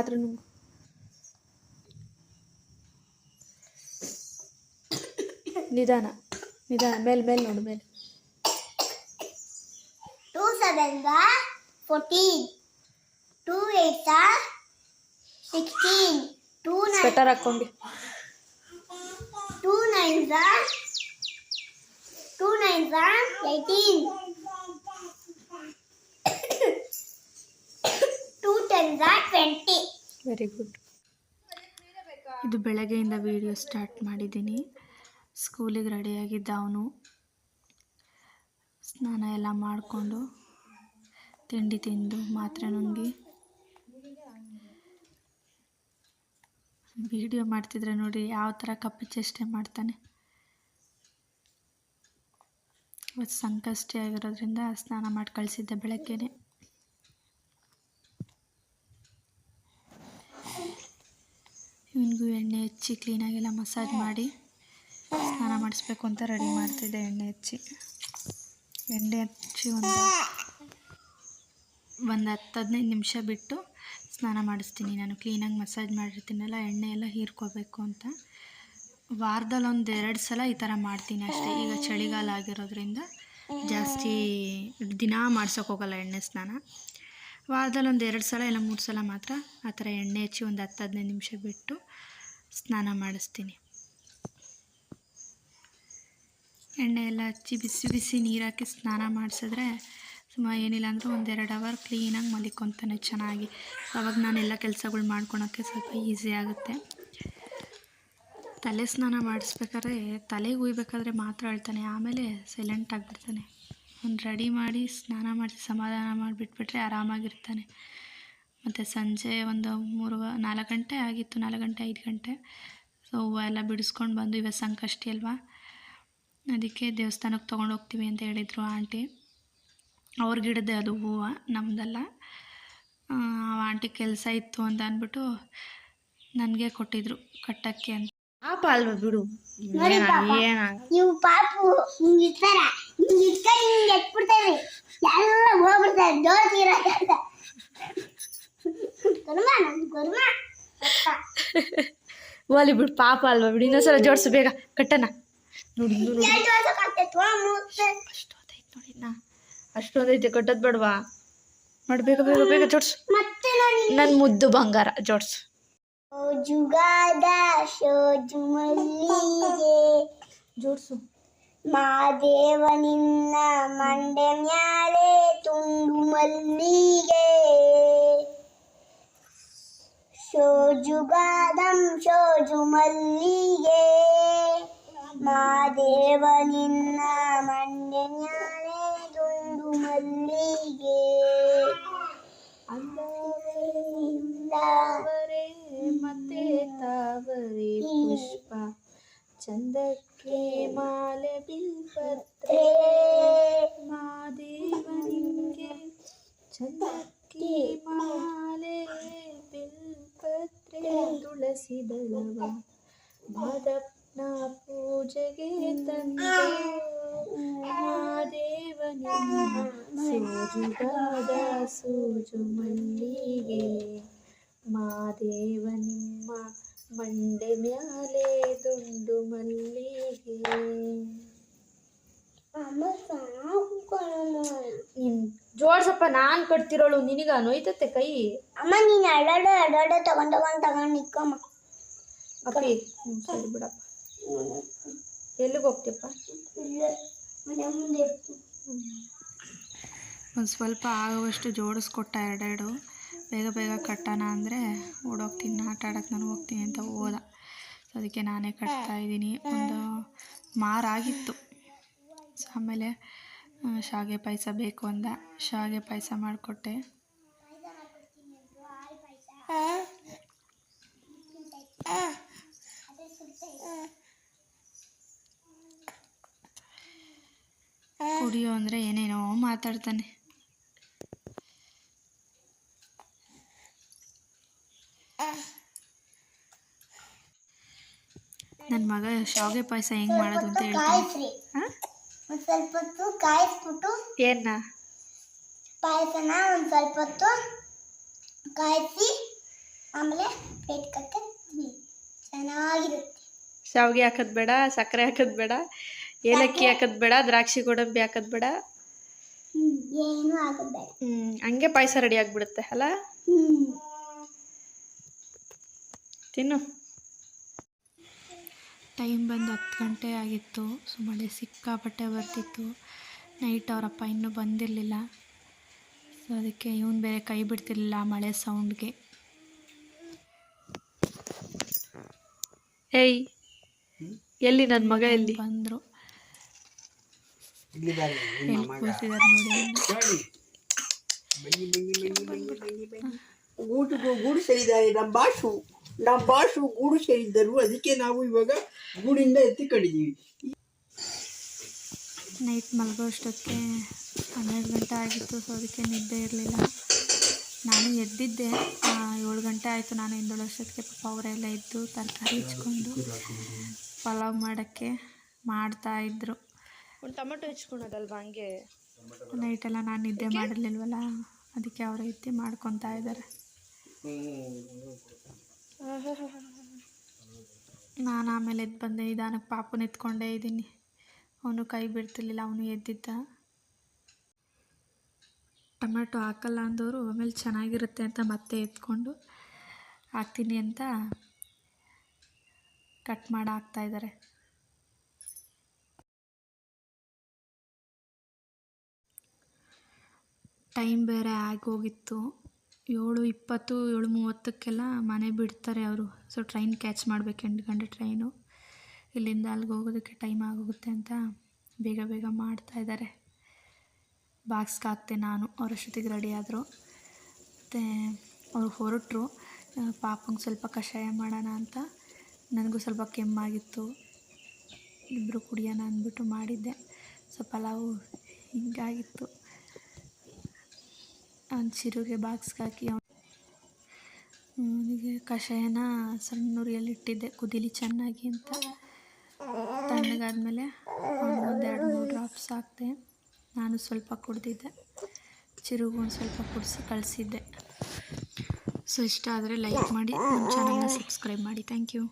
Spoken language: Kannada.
ಮಾತ್ರ ನುಂಗು ನಿಧಾನ ನಿಧಾನ ಮೇಲೆ ಮೇಲೆ ನೋಡು ಮೇಲೆ fourteen. Two eights are sixteen. Two nine. Sweater ಹಾಕ್ಕೊಂಡು Two nines are two nines are. Very good ಇದು ಬೆಳಗ್ಗೆಯಿಂದ ವಿಡಿಯೋ ಸ್ಟಾರ್ಟ್ ಮಾಡಿದ್ದೀನಿ. ಸ್ಕೂಲಿಗೆ ರೆಡಿಯಾಗಿದ್ದ ಅವನು. ಸ್ನಾನ ಎಲ್ಲ ಮಾಡಿಕೊಂಡು ತಿಂಡಿ ತಿಂದು ಮಾತ್ರ ನುಂಗಿ. ವಿಡಿಯೋ ಮಾಡ್ತಿದ್ರೆ ನೋಡಿ ಯಾವ ಥರ ಕಪ್ಪು ಚೇಷ್ಟೆ ಮಾಡ್ತಾನೆ. ಇವತ್ತು ಸಂಕಷ್ಟಿ ಆಗಿರೋದ್ರಿಂದ ಸ್ನಾನ ಮಾಡಿ ಕಳಿಸಿದ್ದೆ ಬೆಳಗ್ಗೆನೆ. ಇವನಿಗೂ ಎಣ್ಣೆ ಹಚ್ಚಿ ಕ್ಲೀನಾಗೆಲ್ಲ ಮಸಾಜ್ ಮಾಡಿ ಸ್ನಾನ ಮಾಡಿಸ್ಬೇಕು ಅಂತ ರೆಡಿ ಮಾಡ್ತಿದ್ದೆ ಎಣ್ಣೆ ಹಚ್ಚಿ. ಎಣ್ಣೆ ಹಚ್ಚಿ ಒಂದು ಒಂದು ಹತ್ತು ಹದಿನೈದು ನಿಮಿಷ ಬಿಟ್ಟು ಸ್ನಾನ ಮಾಡಿಸ್ತೀನಿ. ನಾನು ಕ್ಲೀನಾಗಿ ಮಸಾಜ್ ಮಾಡಿರ್ತೀನಲ್ಲ, ಎಣ್ಣೆ ಎಲ್ಲ ಹೀರ್ಕೋಬೇಕು ಅಂತ. ವಾರದಲ್ಲಿ ಒಂದು ಎರಡು ಸಲ ಈ ಥರ ಮಾಡ್ತೀನಿ ಅಷ್ಟೇ. ಈಗ ಚಳಿಗಾಲ ಆಗಿರೋದ್ರಿಂದ ಜಾಸ್ತಿ ದಿನ ಮಾಡ್ಸೋಕ್ಕೋಗಲ್ಲ ಎಣ್ಣೆ ಸ್ನಾನ. ವಾರದಲ್ಲಿ ಒಂದು ಎರಡು ಸಲ ಇಲ್ಲ ಮೂರು ಸಲ ಮಾತ್ರ ಆ ಥರ ಎಣ್ಣೆ ಹಚ್ಚಿ ಒಂದು ಹತ್ತು ಹದಿನೈದು ನಿಮಿಷ ಬಿಟ್ಟು ಸ್ನಾನ ಮಾಡಿಸ್ತೀನಿ. ಎಣ್ಣೆ ಎಲ್ಲ ಹಚ್ಚಿ ಬಿಸಿ ಬಿಸಿ ನೀರು ಸ್ನಾನ ಮಾಡಿಸಿದ್ರೆ ಸುಮ್ಮ ಏನಿಲ್ಲ ಅಂದರೂ ಒಂದೆರಡು ಅವರ್ ಕ್ಲೀನಾಗಿ ಮಲಿಕೊತಾನೆ ಚೆನ್ನಾಗಿ. ಅವಾಗ ನಾನೆಲ್ಲ ಕೆಲಸಗಳು ಮಾಡ್ಕೊಳೋಕ್ಕೆ ಸ್ವಲ್ಪ ಈಸಿ ಆಗುತ್ತೆ. ತಲೆ ಸ್ನಾನ ಮಾಡಿಸ್ಬೇಕಾದ್ರೆ ತಲೆಗೆ ಹುಯ್ಬೇಕಾದ್ರೆ ಮಾತ್ರ ಹೇಳ್ತಾನೆ ಆಮೇಲೆ ಸೈಲೆಂಟ್ ಆಗಿಬಿಡ್ತಾನೆ ಅವ್ನು ರೆಡಿ ಮಾಡಿ ಸ್ನಾನ ಮಾಡಿ ಸಮಾಧಾನ ಮಾಡಿಬಿಟ್ಬಿಟ್ರೆ ಆರಾಮಾಗಿರ್ತಾನೆ. ಮತ್ತು ಸಂಜೆ ಒಂದು ಮೂರು ನಾಲ್ಕು ಗಂಟೆ ಆಗಿತ್ತು, ನಾಲ್ಕು ಗಂಟೆ, ಐದು ಗಂಟೆ. ಸೊ ಹೂವು ಎಲ್ಲ ಬಿಡಿಸ್ಕೊಂಡು ಬಂದು ಇವತ್ತು ಸಂಕಷ್ಟಿ ಅಲ್ವಾ? ಅದಕ್ಕೆ ದೇವಸ್ಥಾನಕ್ಕೆ ತೊಗೊಂಡು ಹೋಗ್ತೀವಿ ಅಂತ ಹೇಳಿದರು ಆಂಟಿ. ಅವ್ರ ಗಿಡದ್ದೆ ಅದು ಹೂವು ನಮ್ಮದಲ್ಲ ಆ ಆಂಟಿ ಕೆಲಸ ಇತ್ತು ಅಂತ ಅಂದ್ಬಿಟ್ಟು ನನಗೆ ಕೊಟ್ಟಿದ್ರು ಕಟ್ಟಕ್ಕೆ ಅಂತ. ಪಾಪ ಅಲ್ವಾ ಬಿಡು. ನೋಡಿ ಪಾಪ. ನೀವು ಪಾಪು ಹಿಂಗ್ ಇರ್ತಾರ ಹಿಂಗ್ ಇಟ್ಕೊಂಡು ಹಿಂಗ್ ಎತ್ಬಿಡ್ತಾರೆ. ಎಲ್ಲ ಹೋಗ್ಬಿಡ್ತಾರೆ ಜೋರ್ ತೀರ ಗುರ್ಮ ನನ್ ಗುರ್ಮ ಓಲಿ ಬಿಡು ಪಾಪ ಅಲ್ವಾ ಬಿಡು. ಇನ್ನೊಂದ್ಸಲ ಜೋಡಿಸು ಬೇಗ. ಕಟ್ಟನ ನೋಡಿ ನೋಡಿ ಅಷ್ಟೊಂದೈತೆ ನೋಡಿ ನಾ ಅಷ್ಟೊಂದೈತೆ ಕಟ್ಟೋದು ಬೇಡವಾ. ನೋಡಿ ಬೇಗ ಬೇಗ ಬೇಗ ಜೋಡಿಸು. ಮತ್ತೆ ನೋಡಿ. ನನ್ನ ಮುದ್ದು ಬಂಗಾರ ಜೋಡಿಸು. ಜೋಡಿಸು ಮಾದೇವ ನಿನ್ನ ಮಂಡೆ ಮ್ಯಾಲೆ ತುಂಡು ಮಲ್ಲಿಗೆ ಶೋಜುಗಾದಂ ಶೋಜು ಮಲ್ಲಿಗೆ ಮಾದೇವ ನಿನ್ನ ಮಂಡೆ ಮ್ಯಾಲೆ ತುಂಡು ಮಲ್ಲಿಗೆ ಚಂದಕ್ಕೆ ಮಾಲೆ ಬಿಲ್ಪತ್ರೆ ಮಾದೇವನಿಗೆ ಚಂದಕ್ಕೆ ಮಾಲೆ ಬಿಲ್ಪತ್ರೆ ತುಳಸಿ ದಳವ ಮಾದಪ್ಪನ ಪೂಜೆಗೆ ತಂದೆ ಮಾದೇವನಿನ್ನ ಸೋಜುಗಾದ ಸೂಜು ಮಲ್ಲಿಗೆ ಮಾದೇವ ನಿಮ್ಮ ಮಂಡೆ ಮ್ಯಾಲೆ ದುಂಡು ಮಲ್ಲಿಗೆ. ಜೋಡ್ಸಪ್ಪ ನಾನ್ ಕಟ್ತಿರೋಳು ನಿನಗ ನೋಯ್ತತ್ತೆ ಕೈ. ಅಮ್ಮ ನೀನು ಎರಡೆರಡು ಎರಡೆರಡು ತಗೊಂಡ್ ತಗೊಂಡ್ ತಗೊಂಡ್ ನಿಕ್ಕಮ್ಮ ಅಪ್ಪಿ ಸರಿ ಬಿಡಪ್ಪ. ಎಲ್ಲಿಗೆ ಹೋಗ್ತೀಯಪ್ಪ? ಒಂದು ಸ್ವಲ್ಪ ಆಗುವಷ್ಟು ಜೋಡಿಸ್ಕೊಟ್ಟ ಎರಡೆರಡು. ಬೇಗ ಬೇಗ ಕಟ್ಟೋಣ ಅಂದರೆ ಓಡೋಗ್ತೀನಿ, ಆಟ ಆಡೋಕ್ಕೆ ನಾನು ಹೋಗ್ತೀನಿ ಅಂತ ಹೋದ ಸೊ ಅದಕ್ಕೆ ನಾನೇ ಕಟ್ತಾ ಇದ್ದೀನಿ. ಒಂದು ಮಾರಾಗಿತ್ತು ಸೊ ಆಮೇಲೆ ಶಾವಿಗೆ ಪಾಯಸ ಬೇಕು ಅಂದ. ಶಾವಿಗೆ ಪಾಯಸ ಮಾಡಿಕೊಟ್ಟೆ. ಕುಡಿಯೋ ಅಂದರೆ ಏನೇನೋ ಮಾತಾಡ್ತಾನೆ. ನನ್ನ ಮಗ ಶಾವಿಗೆ ಪಾಯಸ ಹೆಂಗ್ ಮಾಡೋದು ಅಂತ ಹೇಳ್ತೀನಿ. ಸ್ವಲ್ಪ ಹೊತ್ತು ಕಾಯಿಸ್ಬಿಟ್ಟು ಏನ? ಪಾಯಸನ ಒಂದು ಸ್ವಲ್ಪ ಹೊತ್ತು ಕಾಯಿಸಿ ಆಮೇಲೆ ಪ್ಲೇಟ್ ಕಟ್ಟಿ ಚೆನ್ನಾಗಿರುತ್ತೆ. ಶಾವಿಗೆ ಹಾಕೋದು ಬೇಡ ಸಕ್ಕರೆ ಹಾಕದ್ ಬೇಡ ಏಲಕ್ಕಿ ಹಾಕೋದು ಬೇಡ ದ್ರಾಕ್ಷಿ ಗೋಡಂಬಿ ಹಾಕೋದು ಬೇಡ. ಹ್ಮ್ ಏನು ಬೇಡ. ಹ್ಮ್ ಹಂಗೆ ಪಾಯಸ ರೆಡಿ ಆಗಿಬಿಡುತ್ತೆ ಅಲ್ಲ? ತಿನ್ನು. ಟೈಮ್ ಬಂದು ಹತ್ತು ಗಂಟೆ ಆಗಿತ್ತು. ಸೊ ಮಳೆ ಸಿಕ್ಕಾಪಟ್ಟೆ ಬರ್ತಿತ್ತು. ನೈಟ್ ಅವರಪ್ಪ ಇನ್ನೂ ಬಂದಿರಲಿಲ್ಲ. ಸೊ ಅದಕ್ಕೆ ಇವನು ಬೇರೆ ಕೈ ಬಿಡ್ತಿರ್ಲಿಲ್ಲ ಮಳೆ ಸೌಂಡ್ಗೆ ಏಯ್ ಎಲ್ಲಿ ನನ್ನ ಮಗ ಎಲ್ಲಿ? ಬಂದರು. ಕೂತಿದ್ದಾರೆ ನೋಡಿ ನೋಡಿ ನಮ್ಮ ಬಾಷು ಗೂಡು ಸೇರಿದ್ದರು. ಅದಕ್ಕೆ ನಾವು ಇವಾಗ ಗೂಡಿಂದ ಎತ್ತಿ ಕಡಿದೀವಿ. ನೈಟ್ ಮಲಗೋ ಅಷ್ಟೊತ್ತಿಗೆ ಹನ್ನೆರಡು ಗಂಟೆ ಆಗಿತ್ತು ಸೊ ಅದಕ್ಕೆ ನಿದ್ದೆ ಇರಲಿಲ್ಲ. ನಾನು ಎದ್ದಿದ್ದೆ. ಏಳು ಗಂಟೆ ಆಯಿತು. ನಾನು ಹಿಂದೊಳಷ್ಟೊತ್ತಿಗೆ ಪಾಪ ಅವರೆಲ್ಲ ಇದ್ದು ತರಕಾರಿ ಹೆಚ್ಕೊಂಡು ಪಲಾವ್ ಮಾಡೋಕ್ಕೆ ಮಾಡ್ತಾಯಿದ್ರು ಒಂದು ಟೊಮೆಟೊ ಹೆಚ್ಕೊಳೋದಲ್ವ ಹಂಗೆ? ನೈಟೆಲ್ಲ ನಾನು ನಿದ್ದೆ ಮಾಡಿರ್ಲಿಲ್ವಲ್ಲ ಅದಕ್ಕೆ ಅವರೇ ಎತ್ತಿ ಮಾಡ್ಕೊತಾ ಇದ್ದಾರೆ. ನಾನು ಆಮೇಲೆ ಎದ್ದು ಬಂದೆ. ನಿಧಾನಕ್ಕೆ ಪಾಪನ ಎತ್ಕೊಂಡೇ ಇದ್ದೀನಿ. ಅವನು ಕೈ ಬಿಡ್ತಿರ್ಲಿಲ್ಲ, ಅವನು ಎದ್ದಿದ್ದ. ಟೊಮೆಟೊ ಹಾಕಲ್ಲ ಅಂದವರು ಆಮೇಲೆ ಚೆನ್ನಾಗಿರುತ್ತೆ ಅಂತ ಮತ್ತೆ ಎತ್ಕೊಂಡು ಹಾಕ್ತೀನಿ ಅಂತ ಕಟ್ ಮಾಡಿ ಹಾಕ್ತಾ ಇದ್ದಾರೆ ಟೈಮ್ ಬೇರೆ ಆಗೋಗಿತ್ತು ಏಳು ಇಪ್ಪತ್ತು, ಏಳು ಮೂವತ್ತಕ್ಕೆಲ್ಲ ಮನೆ ಬಿಡ್ತಾರೆ ಅವರು. ಸೊ ಟ್ರೈನ್ ಕ್ಯಾಚ್ ಮಾಡಬೇಕು ಎಂಟು ಗಂಟೆ ಟ್ರೈನು ಇಲ್ಲಿಂದ ಅಲ್ಲಿಗೆ ಹೋಗೋದಕ್ಕೆ ಟೈಮ್ ಆಗೋಗುತ್ತೆ ಅಂತ ಬೇಗ ಬೇಗ ಮಾಡ್ತಾ ಇದ್ದಾರೆ. ಬಾಕ್ಸ್ಗೆ ಹಾಕ್ತೆ ನಾನು ಅವರಷ್ಟೊತ್ತಿಗೆ ರೆಡಿ ಆದರು. ಮತ್ತು ಅವ್ರು ಹೊರಟರು. ಪಾಪಂಗೆ ಸ್ವಲ್ಪ ಕಷಾಯ ಮಾಡೋಣ ಅಂತ. ನನಗೂ ಸ್ವಲ್ಪ ಕೆಮ್ಮಾಗಿತ್ತು. ಇಬ್ಬರು ಕುಡಿಯೋಣ ಅಂದ್ಬಿಟ್ಟು ಮಾಡಿದ್ದೆ. ಸೊ ಪಲಾವು ಹಿಂಗಾಗಿತ್ತು. ಚಿರುಗೆ ಬಾಕ್ಸ್ಗೆ ಹಾಕಿ ಅವನಿಗೆ ಕಷಾಯನ ಸಣ್ಣ ಉರಿಯಲ್ಲಿಟ್ಟಿದ್ದೆ ಕುದೀಲಿ ಚೆನ್ನಾಗಿ ಅಂತ. ತಣ್ಣಗಾದ್ಮೇಲೆ ಒಂದೆರಡು ಮೂರು ಡ್ರಾಪ್ಸ್ ಹಾಕಿದೆ. ನಾನು ಸ್ವಲ್ಪ ಕುಡ್ದಿದ್ದೆ. ಚಿರುಗು ಒಂದು ಸ್ವಲ್ಪ ಕುಡಿಸಿ ಕಳಿಸಿದ್ದೆ. ಸೊ ಇಷ್ಟ ಆದರೆ ಲೈಕ್ ಮಾಡಿ ನಮ್ಮ ಚಾನಲ್ನ ಸಬ್ಸ್ಕ್ರೈಬ್ ಮಾಡಿ. Thank you